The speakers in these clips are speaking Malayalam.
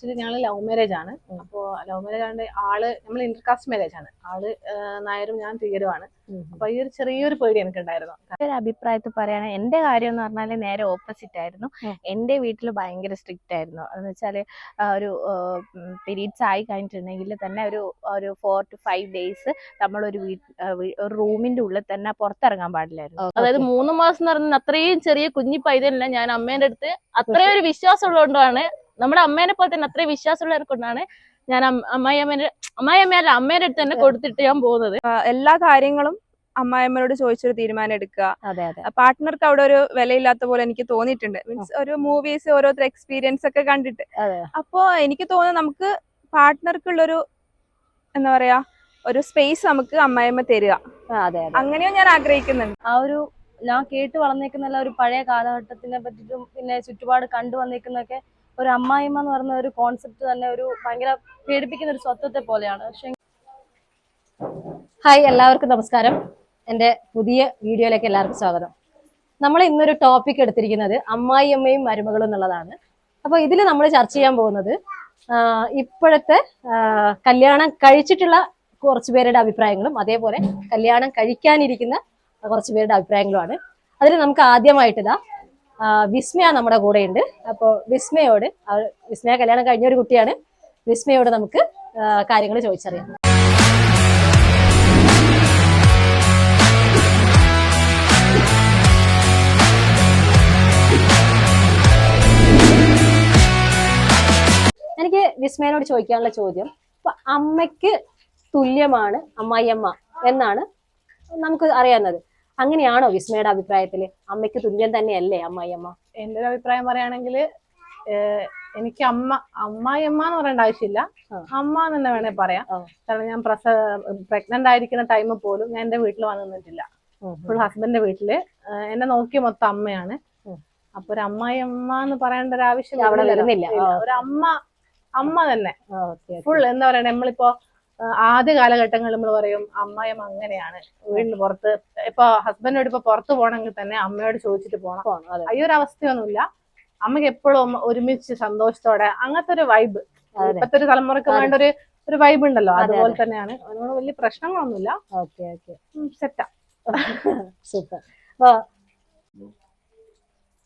ആക്ച്വലി ഞങ്ങൾ ലവ് മാരേജ് ആണ്. അപ്പോ ലവ് മാരേജ് ആണ് ആൾ നമ്മൾ ഇന്റർകാസ്റ്റ് മാരേജ് ആണ്. ആൾ നായരും ഞാൻ തീരുവാണ് അപ്പൊ ഈ ഒരു ചെറിയൊരു പേടി എനിക്കുണ്ടായിരുന്നു. ഒരു അഭിപ്രായത്തിൽ പറയാണ് എന്റെ കാര്യം എന്ന് പറഞ്ഞാൽ നേരെ ഓപ്പോസിറ്റ് ആയിരുന്നു. എന്റെ വീട്ടിൽ ഭയങ്കര സ്ട്രിക്റ്റ് ആയിരുന്നു. എന്ന് വെച്ചാൽ ഒരു പീരീഡ്സ് ആയി കഴിഞ്ഞിട്ടുണ്ടെങ്കിൽ തന്നെ ഒരു ഒരു ഫോർ ടു ഫൈവ് ഡേയ്സ് നമ്മൾ ഒരു റൂമിന്റെ ഉള്ളിൽ തന്നെ പുറത്തിറങ്ങാൻ പാടില്ലായിരുന്നു. അതായത് മൂന്ന് മാസം എന്ന് പറഞ്ഞാൽ അത്രയും ചെറിയ കുഞ്ഞി പൈതലിനെ ഞാൻ അമ്മേന്റെ അടുത്ത് അത്രയും ഒരു വിശ്വാസം ഉള്ളതുകൊണ്ടാണ് നമ്മുടെ അമ്മേനെ പോലെ തന്നെ അത്രയും വിശ്വാസമുള്ളവരെ കൊണ്ടാണ് ഞാൻ അമ്മായിയമ്മേന്റെ അമ്മായിയമ്മയല്ല അമ്മേന്റെ അടുത്ത് തന്നെ കൊടുത്തിട്ട് ഞാൻ പോകുന്നത്. എല്ലാ കാര്യങ്ങളും അമ്മായിമ്മയോട് ചോദിച്ചൊരു തീരുമാനം എടുക്കുക അതെ. അതെ പാർട്ട്ണർക്ക് അവിടെ ഒരു വിലയില്ലാത്ത പോലെ എനിക്ക് തോന്നിയിട്ടുണ്ട്. മീൻസ് ഒരു മൂവീസ് ഓരോരുത്തർ എക്സ്പീരിയൻസ് ഒക്കെ കണ്ടിട്ട്. അപ്പോ എനിക്ക് തോന്നുന്നു നമുക്ക് പാർട്ട്ണർക്കുള്ളൊരു എന്താ പറയാ ഒരു സ്പേസ് നമുക്ക് അമ്മായിമ്മ തരിക. അങ്ങനെയും ഞാൻ ആഗ്രഹിക്കുന്നുണ്ട്. ആ ഒരു ഞാൻ കേട്ട് വളർന്നേക്കുന്ന ഒരു പഴയ കാലഘട്ടത്തിനെ പറ്റിയിട്ടും പിന്നെ ചുറ്റുപാട് കണ്ടു വന്നേക്കുന്നൊക്കെ ഒരു അമ്മായിമ്മ എന്ന് പറയുന്ന ഒരു കോൺസെപ്റ്റ് തന്നെ ഒരു ഭയങ്കര പേടിപ്പിക്കുന്ന ഒരു സ്വത്വത്തെ പോലെയാണ്. പക്ഷെ ഹായ് എല്ലാവർക്കും നമസ്കാരം. എന്റെ പുതിയ വീഡിയോയിലേക്ക് എല്ലാവർക്കും സ്വാഗതം. നമ്മൾ ഇന്നൊരു ടോപ്പിക് എടുത്തിരിക്കുന്നത് അമ്മായിയമ്മയും മരുമകളും എന്നുള്ളതാണ്. അപ്പോൾ ഇതിൽ നമ്മൾ ചർച്ച ചെയ്യാൻ പോകുന്നത് ഇപ്പോഴത്തെ കല്യാണം കഴിച്ചിട്ടുള്ള കുറച്ച് പേരുടെ അഭിപ്രായങ്ങളും അതേപോലെ കല്യാണം കഴിക്കാനിരിക്കുന്ന കുറച്ച് പേരുടെ അഭിപ്രായങ്ങളുമാണ്. അതിൽ നമുക്ക് ആദ്യമായിട്ട് ഇതാ ആഹ് വിസ്മയ നമ്മുടെ കൂടെയുണ്ട്. അപ്പോൾ വിസ്മയോട് വിസ്മയ കല്യാണം കഴിഞ്ഞ ഒരു കുട്ടിയാണ്. വിസ്മയോട് നമുക്ക് കാര്യങ്ങൾ ചോദിച്ചറിയാം. എനിക്ക് വിസ്മയനോട് ചോദിക്കാനുള്ള ചോദ്യം ഇപ്പൊ അമ്മയ്ക്ക് തുല്യമാണ് അമ്മായിയമ്മ എന്നാണ് നമുക്ക് അറിയാവുന്നത്. അങ്ങനെയാണോ വിസ്മയുടെ അഭിപ്രായത്തിൽ അമ്മയ്ക്ക് തുല്യം തന്നെയല്ലേ അമ്മായിയമ്മ? എന്റെ ഒരു അഭിപ്രായം പറയുകയാണെങ്കിൽ എനിക്ക് അമ്മ അമ്മായിയമ്മ എന്ന് പറയേണ്ട ആവശ്യമില്ല. അമ്മ എന്ന് തന്നെ വേണേ പറയാം. കാരണം ഞാൻ പ്രസ പ്രഗ്നന്റ് ആയിരിക്കുന്ന ടൈം പോലും ഞാൻ എന്റെ വീട്ടിൽ വന്നു നിന്നിട്ടില്ല. ഫുൾ ഹസ്ബൻഡിന്റെ വീട്ടിൽ. എന്നെ നോക്കിയ മൊത്തം അമ്മയാണ്. അപ്പൊ ഒരു അമ്മായിയമ്മ എന്ന് പറയേണ്ട ഒരു ആവശ്യം അവിടെ വരുന്നില്ല. ഒരു അമ്മ അമ്മ തന്നെ. ഫുൾ എന്താ പറയണേ? നമ്മളിപ്പോ ആദ്യ കാലഘട്ടങ്ങളിൽ നമ്മൾ പറയും അമ്മയും അങ്ങനെയാണ്. വീടിന് പുറത്ത് ഇപ്പൊ ഹസ്ബൻഡോട് ഇപ്പൊ പുറത്ത് പോകണമെങ്കിൽ തന്നെ അമ്മയോട് ചോദിച്ചിട്ട് പോകണം ഈ ഒരു അവസ്ഥയൊന്നുമില്ല. അമ്മയ്ക്ക് എപ്പോഴും ഒരുമിച്ച് സന്തോഷത്തോടെ അങ്ങനത്തെ ഒരു വൈബ്. ഇപ്പത്തെ ഒരു തലമുറയ്ക്ക് വേണ്ട ഒരു ഒരു വൈബ് ഉണ്ടല്ലോ. അതുപോലെ തന്നെയാണ്. അതിനോട് വലിയ പ്രശ്നങ്ങളൊന്നുമില്ല. Okay okay. സെറ്റാ സൂപ്പർ. അപ്പൊ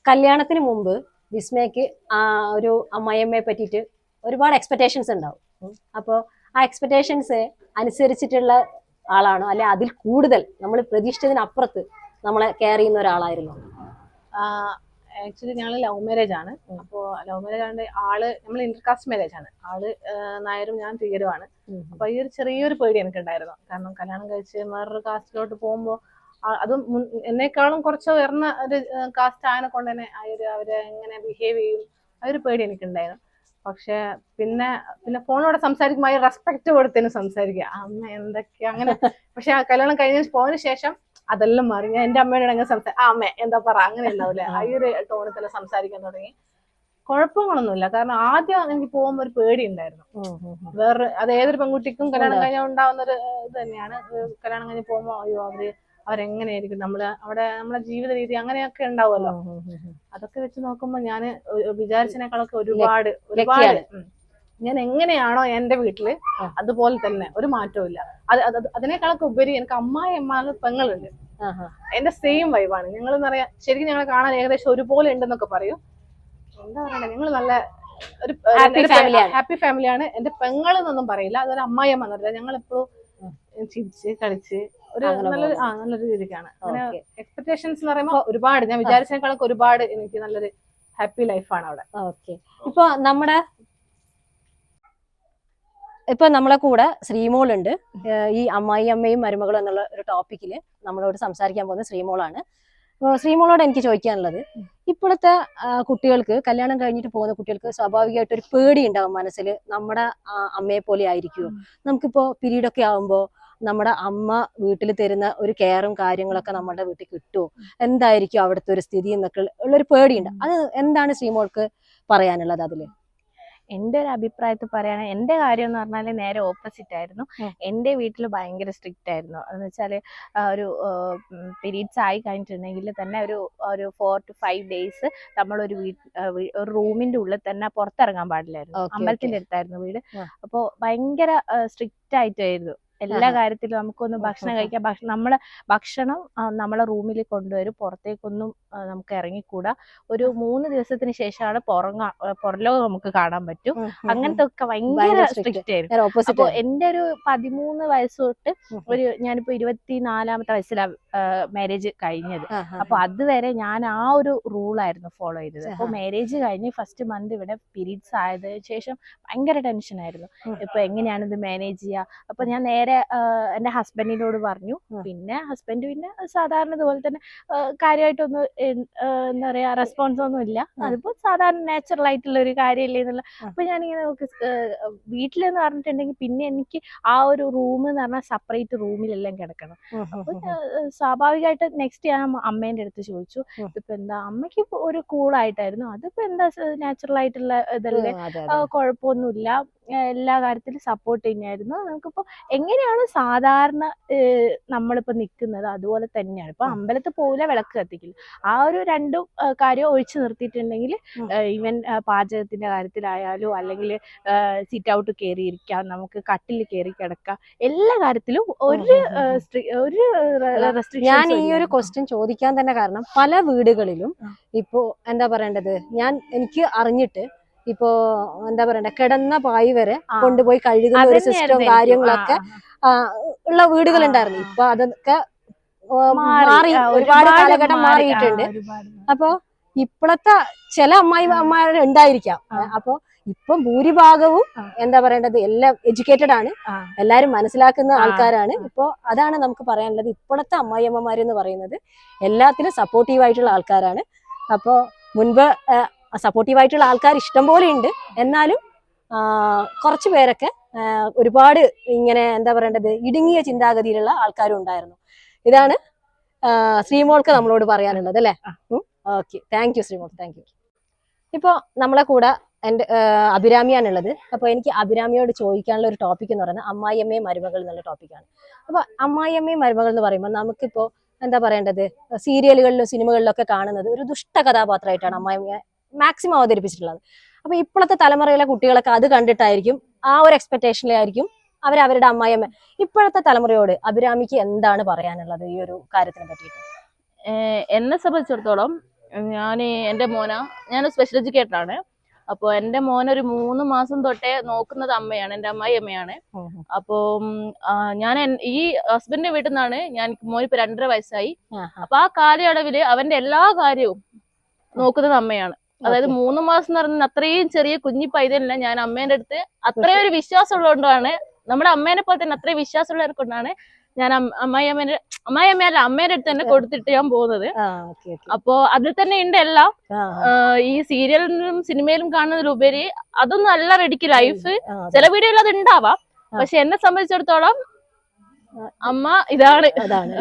കല്യാണത്തിന് മുമ്പ് വിസ്മയക്ക് ആ ഒരു അമ്മയമ്മയെ പറ്റിയിട്ട് ഒരുപാട് എക്സ്പെക്ടേഷൻസ് ഉണ്ടാവും. ഉം. ആ എക്സ്പെക്ടേഷൻസ് അനുസരിച്ചിട്ടുള്ള ആളാണോ. അല്ലെ അതിൽ കൂടുതൽ നമ്മൾ പ്രതീക്ഷിച്ചതിനപ്പുറത്ത് നമ്മളെ കെയർ ചെയ്യുന്ന ഒരാളായിരുന്നു. ആക്ച്വലി ഞങ്ങൾ ലവ് മാരേജ് ആണ്. അപ്പോൾ ലവ് മാരേജ് ആണ് ആൾ നമ്മൾ ഇന്റർകാസ്റ്റ് മാരേജ് ആണ്. ആൾ നായരും ഞാൻ തീരുവാണ്. അപ്പൊ ഈ ഒരു ചെറിയൊരു പേടി എനിക്കുണ്ടായിരുന്നു. കാരണം കല്യാണം കഴിച്ച് വേറൊരു കാസ്റ്റിലോട്ട് പോകുമ്പോൾ അതും എന്നേക്കാളും കുറച്ച് ഉയർന്ന ഒരു കാസ്റ്റ് ആയനെ കൊണ്ട് തന്നെ ആ ഒരു അവർ എങ്ങനെ ബിഹേവ് ചെയ്യും ആ ഒരു പേടി എനിക്കുണ്ടായിരുന്നു. പക്ഷെ പിന്നെ പിന്നെ ഫോണിലൂടെ സംസാരിക്കുമ്പോൾ ആ റെസ്പെക്ട് കൊടുത്തതിന് സംസാരിക്കുക. അമ്മ എന്തൊക്കെയാ അങ്ങനെ. പക്ഷെ ആ കല്യാണം കഴിഞ്ഞ പോയതിനു ശേഷം അതെല്ലാം മാറി. ഞാൻ എന്റെ അമ്മയോട് അങ്ങനെ സംസാരിക്കും ആ അമ്മ എന്താ പറ അങ്ങനെ ഉണ്ടാവില്ലേ? ആ ഒരു ടോണിൽ തന്നെ സംസാരിക്കാൻ തുടങ്ങി. കുഴപ്പങ്ങളൊന്നുമില്ല. കാരണം ആദ്യം എനിക്ക് പോകുമ്പോൾ ഒരു പേടി ഉണ്ടായിരുന്നു. വേറെ അത് ഏതൊരു പെൺകുട്ടിക്കും കല്യാണം. കഴിഞ്ഞാൽ ഉണ്ടാവുന്ന ഒരു ഇത് തന്നെയാണ്. കല്യാണം കഴിഞ്ഞ് പോകുമ്പോ അയ്യോ അവർ അവരെങ്ങനെയായിരിക്കും? നമ്മൾ അവിടെ നമ്മളെ ജീവിത രീതി അങ്ങനെയൊക്കെ ഉണ്ടാവുമല്ലോ. അതൊക്കെ വെച്ച് നോക്കുമ്പോ ഞാൻ വിചാരിച്ചതിനേക്കാളൊക്കെ ഒരുപാട് ഒരുപാട്. ഞാൻ എങ്ങനെയാണോ എന്റെ വീട്ടിൽ അതുപോലെ തന്നെ ഒരു മാറ്റവും ഇല്ല അത് അത് അത് അതിനേക്കാളൊക്കെ ഉപരി എനിക്ക് അമ്മായി അമ്മാവ് പെങ്ങളുണ്ട്. എന്റെ സെയിം വൈബാണ് ഞങ്ങൾ എന്ന് പറയാ ശരിക്കും ഞങ്ങളെ കാണാൻ ഏകദേശം ഒരുപോലെ ഉണ്ടെന്നൊക്കെ പറയും. എന്താ പറയണ്ടേ ഞങ്ങൾ നല്ല ഒരു. ഹാപ്പി ഫാമിലിയാണ് എന്റെ പെങ്ങൾ എന്നൊന്നും പറയില്ല. അതൊരു അമ്മായി അമ്മ എന്നറിയില്ല. ഞങ്ങൾ എപ്പോഴും ചിരിച്ച് കളിച്ച് ഒരു നല്ലൊരു ആ നല്ലൊരു രീതിക്കാണ്. എക്സ്പെക്ടേഷൻസ് എന്ന് പറയുമ്പോൾ ഒരുപാട് ഞാൻ വിചാരിച്ചതിനേക്കാളൊക്കെ ഒരുപാട് എനിക്ക് നല്ലൊരു ഹാപ്പി ലൈഫാണ് അവിടെ. ഓക്കെ ഇപ്പൊ നമ്മുടെ ഇപ്പൊ നമ്മളെ കൂടെ ശ്രീമോളുണ്ട്. ഈ അമ്മായി അമ്മയും മരുമകളും എന്നുള്ള ഒരു ടോപ്പിക്കിൽ നമ്മളോട് സംസാരിക്കാൻ പോകുന്ന ശ്രീമോളാണ്. ശ്രീമോളോട് എനിക്ക് ചോദിക്കാനുള്ളത്. ഇപ്പോഴത്തെ കുട്ടികൾക്ക് കല്യാണം കഴിഞ്ഞിട്ട് പോകുന്ന കുട്ടികൾക്ക് സ്വാഭാവികമായിട്ട് ഒരു പേടി ഉണ്ടാവും മനസ്സിൽ. നമ്മുടെ അമ്മയെ പോലെ ആയിരിക്കുമോ നമുക്കിപ്പോ പീരീഡ് ഒക്കെ ആവുമ്പോൾ നമ്മുടെ അമ്മ വീട്ടിൽ തരുന്ന ഒരു കെയറും കാര്യങ്ങളൊക്കെ നമ്മുടെ വീട്ടിൽ കിട്ടുമോ എന്തായിരിക്കും അവിടുത്തെ ഒരു സ്ഥിതി എന്നൊക്കെ ഉള്ളൊരു പേടിയുണ്ട്. അത് എന്താണ് ശ്രീമോൾക്ക് പറയാനുള്ളത് അതിൽ? എന്റെ ഒരു അഭിപ്രായത്തിൽ പറയുകയാണെങ്കിൽ എന്റെ കാര്യം എന്ന് പറഞ്ഞാൽ നേരെ ഓപ്പോസിറ്റ് ആയിരുന്നു. എന്റെ വീട്ടിൽ ഭയങ്കര സ്ട്രിക്റ്റ് ആയിരുന്നു. എന്ന് വെച്ചാൽ ഒരു പീരീഡ്സ് ആയി കഴിഞ്ഞിട്ടുണ്ടെങ്കിൽ തന്നെ ഒരു ഒരു ഫോർ ടു ഫൈവ് ഡേയ്സ് നമ്മളൊരു വീട്ട് ഒരു റൂമിന്റെ ഉള്ളിൽ തന്നെ പുറത്തിറങ്ങാൻ പാടില്ലായിരുന്നു. അമ്പലത്തിന്റെ അമ്പലത്തിന്റെ അടുത്തായിരുന്നു വീട്. അപ്പോൾ ഭയങ്കര സ്ട്രിക്റ്റ് ആയിട്ടായിരുന്നു. എല്ലാ കാര്യത്തിലും നമുക്കൊന്ന് ഭക്ഷണം. കഴിക്കാം. ഭക്ഷണം നമ്മളെ ഭക്ഷണം നമ്മളെ റൂമിൽ കൊണ്ടുവരും. പുറത്തേക്കൊന്നും നമുക്ക് ഇറങ്ങിക്കൂടാ. ഒരു മൂന്ന് ദിവസത്തിന് ശേഷമാണ് പുറങ്ങ പുറലോകം നമുക്ക് കാണാൻ പറ്റും. അങ്ങനത്തെ ഒക്കെ ഭയങ്കര സ്ട്രിക്റ്റ് ആയിരുന്നു. അപ്പൊ എന്റെ ഒരു പതിമൂന്ന് വയസ്സ് തൊട്ട് ഒരു ഞാനിപ്പോ ഇരുപത്തിനാലാമത്തെ വയസ്സിലാണ് മാരേജ് കഴിഞ്ഞത്. അപ്പൊ അതുവരെ ഞാൻ ആ ഒരു റൂൾ ആയിരുന്നു ഫോളോ ചെയ്തത്. അപ്പൊ ആഹാ. മാരേജ് കഴിഞ്ഞ് ഫസ്റ്റ് മന്ത് ഇവിടെ പീരീഡ്സ് ആയതിനു ശേഷം ഭയങ്കര ടെൻഷൻ ആയിരുന്നു. ഉം. ഇപ്പൊ എങ്ങനെയാണ് ഇത് മാനേജ് ചെയ്യാ? അപ്പൊ ഞാൻ നേരെ എന്റെ ഹസ്ബൻഡിനോട് പറഞ്ഞു. പിന്നെ ഹസ്ബൻഡ് പിന്നെ സാധാരണ ഇതുപോലെ തന്നെ കാര്യമായിട്ടൊന്നും എന്താ പറയാ റെസ്പോൺസ് ഒന്നും ഇല്ല. അതിപ്പോ സാധാരണ നാച്ചുറൽ ആയിട്ടുള്ള ഒരു കാര്യമല്ലേ എന്നുള്ള. അപ്പൊ ഞാനിങ്ങനെ നോക്കി വീട്ടിലെന്ന് പറഞ്ഞിട്ടുണ്ടെങ്കിൽ പിന്നെ എനിക്ക് ആ ഒരു റൂം എന്ന് പറഞ്ഞാൽ സെപ്പറേറ്റ് റൂമിലെല്ലാം കിടക്കണം. അപ്പൊ സ്വാഭാവികമായിട്ട് നെക്സ്റ്റ് ഞാൻ അമ്മേന്റെ അടുത്ത് ചോദിച്ചു. ഇതിപ്പോ ഇപ്പൊ എന്താ? അമ്മയ്ക്ക് ഇപ്പൊ ഒരു കൂളായിട്ടായിരുന്നു. അതിപ്പോ എന്താ നാച്ചുറൽ ആയിട്ടുള്ള ഇതല്ലേ? കുഴപ്പമൊന്നുമില്ല. എല്ലാ കാര്യത്തിലും സപ്പോർട്ട് തന്നെയായിരുന്നു. നമുക്കിപ്പോ എങ്ങനെയാണ് സാധാരണ നമ്മളിപ്പോ നിൽക്കുന്നത് അതുപോലെ തന്നെയാണ്. ഇപ്പൊ. അമ്പലത്തിൽ പോകില്ല വിളക്ക് കത്തിക്കില്ല. ആ ഒരു രണ്ടും കാര്യം ഒഴിച്ചു നിർത്തിയിട്ടുണ്ടെങ്കിൽ. ഈവൻ പാചകത്തിന്റെ കാര്യത്തിലായാലും അല്ലെങ്കിൽ സിറ്റ് ഔട്ട് കയറി ഇരിക്കാം നമുക്ക് കട്ടിൽ കയറി കിടക്കാം. എല്ലാ കാര്യത്തിലും ഒരു ഒരു ഞാൻ ഈ ഒരു ക്വസ്റ്റ്യൻ ചോദിക്കാൻ തന്നെ കാരണം പല വീടുകളിലും ഇപ്പോ എന്താ പറയേണ്ടത്? ഞാൻ എനിക്ക് അറിഞ്ഞിട്ട് ഇപ്പോ എന്താ പറയണ്ട കിടന്ന പായ് വരെ. കൊണ്ടുപോയി കഴുകുന്ന ഒരു സിസ്റ്റം കാര്യങ്ങളൊക്കെ ഉള്ള വീടുകൾ ഉണ്ടായിരുന്നു ഇപ്പൊ അതൊക്കെ മാറി. ഒരുപാട് കാലഘട്ടം മാറിയിട്ടുണ്ട്. അപ്പൊ ഇപ്പോഴത്തെ ചില അമ്മായി അമ്മമാർ ഉണ്ടായിരിക്കാം. അപ്പൊ ഇപ്പം ഭൂരിഭാഗവും. എന്താ പറയേണ്ടത് എല്ലാം എഡ്യൂക്കേറ്റഡ് ആണ്. എല്ലാരും മനസ്സിലാക്കുന്ന ആൾക്കാരാണ്. ഇപ്പോ അതാണ് നമുക്ക് പറയാനുള്ളത്. ഇപ്പോഴത്തെ അമ്മായിയമ്മമാർ എന്ന് പറയുന്നത് എല്ലാത്തിനും സപ്പോർട്ടീവ് ആയിട്ടുള്ള ആൾക്കാരാണ്. അപ്പോ മുൻപ് സപ്പോർട്ടീവ് ആയിട്ടുള്ള ആൾക്കാർ ഇഷ്ടം പോലെ ഉണ്ട്. എന്നാലും കുറച്ച് പേരൊക്കെ ഒരുപാട് ഇങ്ങനെ എന്താ പറയേണ്ടത് ഇടുങ്ങിയ ചിന്താഗതിയിലുള്ള ആൾക്കാരും ഉണ്ടായിരുന്നു. ഇതാണ് ശ്രീമോൾക്ക് നമ്മളോട് പറയാനുള്ളത് അല്ലേ? Okay. Thank you Sreemol. Thank you ഇപ്പോൾ നമ്മളെ കൂടെ എന്റെ അഭിരാമിയാണുള്ളത്. അപ്പോൾ എനിക്ക് അഭിരാമിയോട് ചോദിക്കാനുള്ള ഒരു ടോപ്പിക് എന്ന് പറയുന്നത് അമ്മായിയമ്മയും മരുമകൾ എന്നുള്ള ടോപ്പിക്കാണ് അപ്പോൾ അമ്മായിയമ്മയും മരുമകൾ എന്ന് പറയുമ്പോൾ നമുക്കിപ്പോൾ എന്താ പറയേണ്ടത്? സീരിയലുകളിലും സിനിമകളിലൊക്കെ കാണുന്നത് ഒരു ദുഷ്ട കഥാപാത്രമായിട്ടാണ് അമ്മായിയമ്മയെ മാക്സിമം അവതരിപ്പിച്ചിട്ടുള്ളത്. അപ്പൊ ഇപ്പോഴത്തെ തലമുറയിലെ കുട്ടികളൊക്കെ അത് കണ്ടിട്ടായിരിക്കും ആ ഒരു എക്സ്പെക്ടേഷനിലായിരിക്കും അവർ അവരുടെ അമ്മായിയമ്മ. ഇപ്പോഴത്തെ തലമുറയോട് അഭിരാമിക്ക് എന്താണ് പറയാനുള്ളത് ഈ ഒരു കാര്യത്തിനെ പറ്റിയിട്ട്? എന്നെ സംബന്ധിച്ചിടത്തോളം ഞാൻ എന്റെ മോന ഞാൻ സ്പെഷ്യൽ എഡ്യൂക്കേറ്റർ ആണ്. അപ്പോൾ എന്റെ മോൻ ഒരു മൂന്ന് മാസം തൊട്ടേ നോക്കുന്നത് അമ്മയാണ് എന്റെ അമ്മായി അമ്മയാണ് അപ്പോൾ ഞാൻ ഈ ഹസ്ബൻഡിന്റെ വീട്ടിൽ നിന്നാണ് ഞാൻ മോന് ഇപ്പൊ രണ്ടര വയസ്സായി. അപ്പൊ ആ കാലയളവിൽ അവന്റെ എല്ലാ കാര്യവും നോക്കുന്നത് അമ്മയാണ്. അതായത്. മൂന്ന് മാസം എന്ന് പറഞ്ഞാൽ അത്രയും ചെറിയ കുഞ്ഞി പൈതലിനെ ഞാൻ അമ്മേന്റെ അടുത്ത് അത്രയും ഒരു വിശ്വാസം ഉള്ളതുകൊണ്ടാണ് നമ്മുടെ അമ്മേനെ പോലെ തന്നെ അത്രയും വിശ്വാസമുള്ളവരെ കൊണ്ടാണ് ഞാൻ അമ്മ- അമ്മായി അമ്മയല്ല അമ്മേന്റെ അടുത്ത് തന്നെ കൊടുത്തിട്ട് ഞാൻ പോകുന്നത്. അപ്പോ അതിൽ തന്നെ ഉണ്ട് എല്ലാം. ഈ സീരിയലിലും സിനിമയിലും കാണുന്നതിലുപരി അതൊന്നും അല്ല റെഡിക്ക് ലൈഫ് ചില വീഡിയോയിൽ അത് ഉണ്ടാവാം. പക്ഷെ എന്നെ സംബന്ധിച്ചിടത്തോളം അമ്മ ഇതാണ്. അതാണ്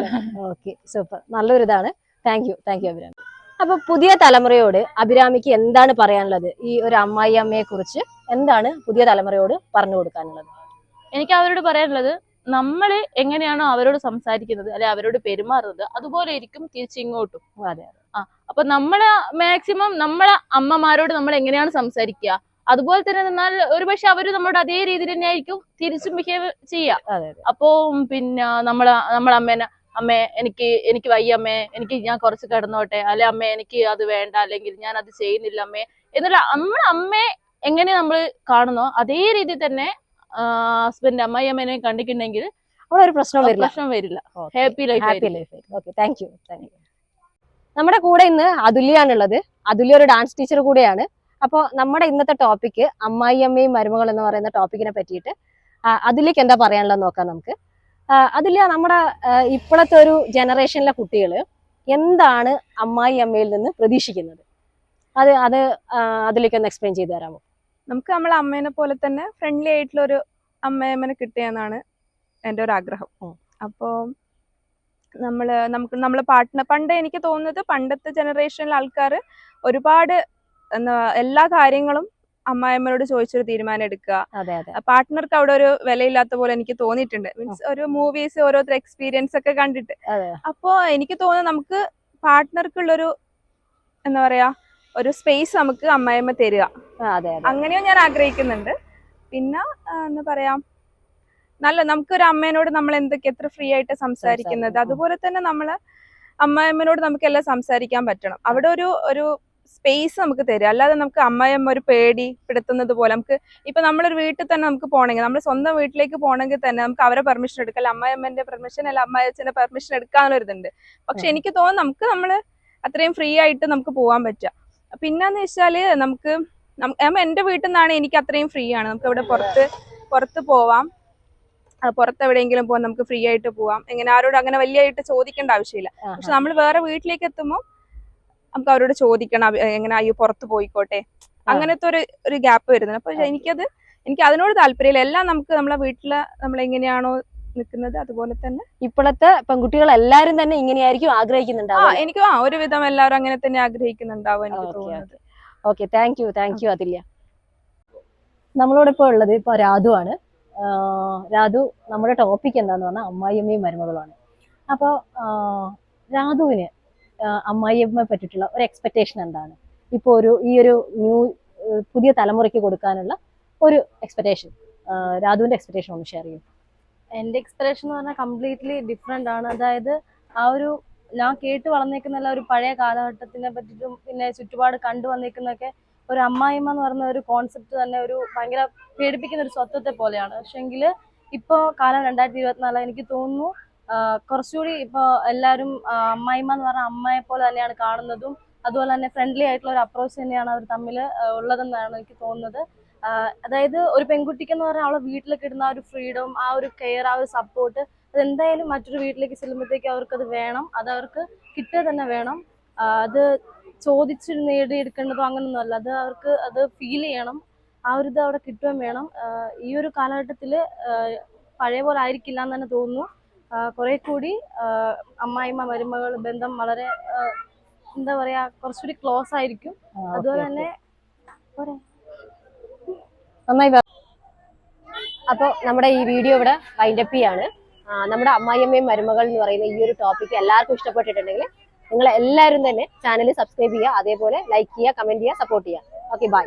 ഓക്കെ സൂപ്പർ നല്ലൊരു ഇതാണ് thank you thank you Abhirami. അപ്പൊ പുതിയ തലമുറയോട് അഭിരാമിക്ക് എന്താണ് പറയാനുള്ളത്? ഈ ഒരു അമ്മായി അമ്മയെ കുറിച്ച് എന്താണ് പുതിയ തലമുറയോട് പറഞ്ഞു കൊടുക്കാനുള്ളത്? എനിക്ക് അവരോട് പറയാനുള്ളത് നമ്മൾ എങ്ങനെയാണോ അവരോട് സംസാരിക്കുന്നത് അല്ലെ അവരോട് പെരുമാറുന്നത് അതുപോലെ ഇരിക്കും തിരിച്ചിങ്ങോട്ടും അതെ ആ അപ്പൊ നമ്മളെ മാക്സിമം നമ്മളെ അമ്മമാരോട് നമ്മൾ എങ്ങനെയാണ് സംസാരിക്കുക? അതുപോലെ തന്നെ നിന്നാൽ ഒരുപക്ഷെ അവർ നമ്മുടെ അതേ രീതിയിൽ തന്നെ ആയിരിക്കും തിരിച്ചും ബിഹേവ് ചെയ്യുക. അപ്പോ പിന്നെ നമ്മളെ നമ്മളെ അമ്മേനെ അമ്മേ എനിക്ക് എനിക്ക് വയ്യ അമ്മേ എനിക്ക് ഞാൻ കുറച്ച് കിടന്നോട്ടെ അല്ലെ അമ്മേ എനിക്ക് അത് വേണ്ട അല്ലെങ്കിൽ ഞാൻ അത് ചെയ്യുന്നില്ല അമ്മേ. എന്നുള്ള നമ്മുടെ അമ്മയെ എങ്ങനെ നമ്മൾ കാണുന്നോ അതേ രീതിയിൽ തന്നെ ഹസ്ബൻഡ് അമ്മായി അമ്മേനെ കണ്ടിട്ടുണ്ടെങ്കിൽ അവിടെ ഒരു പ്രശ്നം വരില്ല. പ്രശ്നം വരില്ല. Happy life happy life okay thank you thank you നമ്മുടെ കൂടെ ഇന്ന് അതുല്യാണുള്ളത്. അതുല്യ ഒരു ഡാൻസ് ടീച്ചർ കൂടെയാണ്. അപ്പോൾ നമ്മുടെ ഇന്നത്തെ ടോപ്പിക്ക് അമ്മായി അമ്മയും മരുമകൾ എന്ന് പറയുന്ന ടോപ്പിക്കിനെ പറ്റിയിട്ട് അതിലേക്ക് എന്താ പറയാനുള്ളത് നോക്കാം നമുക്ക്. ആ, അതുല്യ നമ്മുടെ ഇപ്പോഴത്തെ ഒരു ജനറേഷനിലെ കുട്ടികൾ എന്താണ് അമ്മായി അമ്മയിൽ നിന്ന് പ്രതീക്ഷിക്കുന്നത്? അത് അത് അതിലേക്ക് ഒന്ന് എക്സ്പ്ലെയിൻ ചെയ്തു തരാമോ? നമുക്ക് നമ്മളെ അമ്മേനെ പോലെ തന്നെ ഫ്രണ്ട്ലി ആയിട്ടുള്ള ഒരു അമ്മയമ്മനെ കിട്ടിയെന്നാണ് എന്റെ ഒരു ആഗ്രഹം. അപ്പോൾ നമ്മൾ നമുക്ക് നമ്മളെ പാർട്ട്ണർ പണ്ട് എനിക്ക് തോന്നുന്നത് പണ്ടത്തെ ജനറേഷനിലെ ആൾക്കാർ ഒരുപാട് എന്താ എല്ലാ കാര്യങ്ങളും അമ്മായിമ്മനോട് ചോദിച്ചൊരു തീരുമാനം എടുക്കുക. പാർട്ട്ണർക്ക് അവിടെ ഒരു വിലയില്ലാത്ത പോലെ എനിക്ക് തോന്നിയിട്ടുണ്ട്. മീൻസ് ഒരു മൂവീസ് ഓരോരുത്തർ എക്സ്പീരിയൻസ് ഒക്കെ കണ്ടിട്ട്. അപ്പോ എനിക്ക് തോന്നുന്നു നമുക്ക് പാർട്ട്ണർക്കുള്ളൊരു എന്താ പറയാ ഒരു സ്പേസ് നമുക്ക് അമ്മായിമ്മ തരിക. അങ്ങനെയും ഞാൻ ആഗ്രഹിക്കുന്നുണ്ട്. പിന്നെ എന്ന് എന്താ പറയാ നല്ല നമുക്കൊരു അമ്മേനോട് നമ്മൾ എന്തൊക്കെ എത്ര ഫ്രീ ആയിട്ട് സംസാരിക്കുന്നത്. അതുപോലെ തന്നെ നമ്മൾ അമ്മായിമ്മനോട് നമുക്ക് എല്ലാം സംസാരിക്കാൻ പറ്റണം. അവിടെ ഒരു ഒരു സ്പേസ് നമുക്ക് തരും അല്ലാതെ നമുക്ക് അമ്മയമ്മ ഒരു പേടി പെടുത്തുന്നത് പോലെ നമുക്ക് ഇപ്പൊ നമ്മളൊരു വീട്ടിൽ തന്നെ നമുക്ക് പോകണമെങ്കിൽ നമ്മൾ സ്വന്തം വീട്ടിലേക്ക് പോകണമെങ്കിൽ തന്നെ നമുക്ക് അവരെ പെർമിഷൻ എടുക്കാം. അല്ല അമ്മയമ്മന്റെ പെർമിഷൻ അല്ല അമ്മയച്ചന്റെ പെർമിഷൻ എടുക്കാനുള്ള ഇതുണ്ട് പക്ഷെ എനിക്ക് തോന്നുന്നു നമുക്ക് നമ്മൾ അത്രയും ഫ്രീ ആയിട്ട് നമുക്ക് പോകാൻ പറ്റുക. പിന്നെന്ന് വെച്ചാൽ നമുക്ക് എന്റെ വീട്ടിൽ നിന്നാണ് എനിക്ക് അത്രയും ഫ്രീ ആണ്. നമുക്ക് ഇവിടെ പുറത്ത് പുറത്ത് പോവാം. പുറത്ത് എവിടെയെങ്കിലും പോകാൻ നമുക്ക് ഫ്രീ ആയിട്ട് പോവാം. എങ്ങനെ ആരോട് അങ്ങനെ വലിയ ആയിട്ട് ചോദിക്കേണ്ട ആവശ്യമില്ല. പക്ഷെ നമ്മൾ വേറെ വീട്ടിലേക്ക് എത്തുമ്പോൾ നമുക്ക് അവരോട് ചോദിക്കണം എങ്ങനെ അയ്യോ പുറത്ത് പോയിക്കോട്ടെ. അങ്ങനത്തെ ഒരു ഒരു ഗ്യാപ്പ് വരുന്നത് അപ്പൊ എനിക്കത് എനിക്ക് അതിനോട് താല്പര്യമില്ല. എല്ലാം നമുക്ക് നമ്മളെ വീട്ടിൽ നമ്മൾ എങ്ങനെയാണോ നിൽക്കുന്നത് അതുപോലെ തന്നെ. ഇപ്പോഴത്തെ പെൺകുട്ടികൾ എല്ലാരും തന്നെ ഇങ്ങനെയായിരിക്കും ആ എനിക്ക് ആ ഒരുവിധം എല്ലാവരും അങ്ങനെ തന്നെ ആഗ്രഹിക്കുന്നുണ്ടാവും എനിക്ക് തോന്നുന്നത്. Okay. Thank you thank you അതില്ല നമ്മളോടൊപ്പം ഉള്ളത് ഇപ്പൊ രാധു ആണ്. രാധു നമ്മുടെ ടോപ്പിക് എന്താന്ന് പറഞ്ഞാൽ അമ്മായിയമ്മയും മരുമകളുമാണ്. അപ്പോൾ രാധുവിന് അമ്മായിയമ്മയെ പറ്റിയിട്ടുള്ള ഒരു എക്സ്പെക്ടേഷൻ എന്താണ്? ഇപ്പോൾ ഒരു ഈ ഒരു ന്യൂ പുതിയ തലമുറയ്ക്ക് കൊടുക്കാനുള്ള ഒരു എക്സ്പെക്ടേഷൻ രാധുവിന്റെ എക്സ്പെക്ടേഷൻ ഒന്ന് ഷെയർ ചെയ്യും. എന്റെ എക്സ്പ്രഷൻ എന്ന് പറഞ്ഞാൽ കംപ്ലീറ്റ്ലി ഡിഫറെന്റ് ആണ്. അതായത് ആ ഒരു ഞാൻ കേട്ട് വളർന്നേക്കുന്നല്ല ഒരു പഴയ കാലഘട്ടത്തിനെ പറ്റിയിട്ടും പിന്നെ ചുറ്റുപാട് കണ്ടു വന്നേക്കുന്നൊക്കെ ഒരു അമ്മായിമ്മ എന്ന് പറയുന്ന ഒരു കോൺസെപ്റ്റ് തന്നെ ഒരു ഭയങ്കര പേടിപ്പിക്കുന്ന ഒരു സ്വത്വത്തെ പോലെയാണ്. പക്ഷെങ്കിൽ ഇപ്പോൾ കാലം രണ്ടായിരത്തി ഇരുപത്തിനാല് എനിക്ക് തോന്നുന്നു കുറച്ചുകൂടി ഇപ്പോൾ എല്ലാവരും അമ്മായിമ്മ എന്ന് പറഞ്ഞ അമ്മയെ പോലെ തന്നെയാണ് കാണുന്നതും അതുപോലെ തന്നെ ഫ്രണ്ട്ലി ആയിട്ടുള്ള ഒരു അപ്രോച്ച് തന്നെയാണ് അവർ തമ്മിൽ ഉള്ളതെന്നാണ് എനിക്ക് തോന്നുന്നത്. അതായത് ഒരു പെൺകുട്ടിക്ക് എന്ന് പറഞ്ഞാൽ അവളെ വീട്ടിലൊക്കെ ഇടുന്ന ആ ഒരു ഫ്രീഡം ആ ഒരു കെയർ ആ ഒരു സപ്പോർട്ട് അതെന്തായാലും മറ്റൊരു വീട്ടിലേക്ക് ചെല്ലുമ്പോഴത്തേക്ക് അവർക്കത് വേണം അത് അവർക്ക് കിട്ടുക തന്നെ വേണം. അത് ചോദിച്ച് നേടിയെടുക്കേണ്ടതോ അങ്ങനൊന്നും അല്ല അത് അവർക്ക് അത് ഫീൽ ചെയ്യണം ആ ഒരു ഇത് അവിടെ കിട്ടുകയും വേണം. ഈ ഒരു കാലഘട്ടത്തിൽ പഴയ പോലെ ആയിരിക്കില്ല എന്ന് തന്നെ തോന്നുന്നു. കുറെ കൂടി അമ്മായിമ്മ മരുമകൾ ബന്ധം വളരെ എന്താ പറയാ കുറച്ചുകൂടി ക്ലോസ് ആയിരിക്കും. അതുപോലെ തന്നെ നന്നായി അപ്പോൾ നമ്മുടെ ഈ വീഡിയോ ഇവിടെ വൈൻഡപ്പ് ചെയ്യാണ്. നമ്മുടെ അമ്മായിയമ്മയും മരുമകൾ എന്ന് പറയുന്ന ഈ ഒരു ടോപ്പിക് എല്ലാവർക്കും ഇഷ്ടപ്പെട്ടിട്ടുണ്ടെങ്കിൽ നിങ്ങൾ എല്ലാവരും തന്നെ ചാനൽ സബ്സ്ക്രൈബ് ചെയ്യുക അതേപോലെ ലൈക്ക് ചെയ്യുക കമന്റ് ചെയ്യുക സപ്പോർട്ട് ചെയ്യുക. Okay bye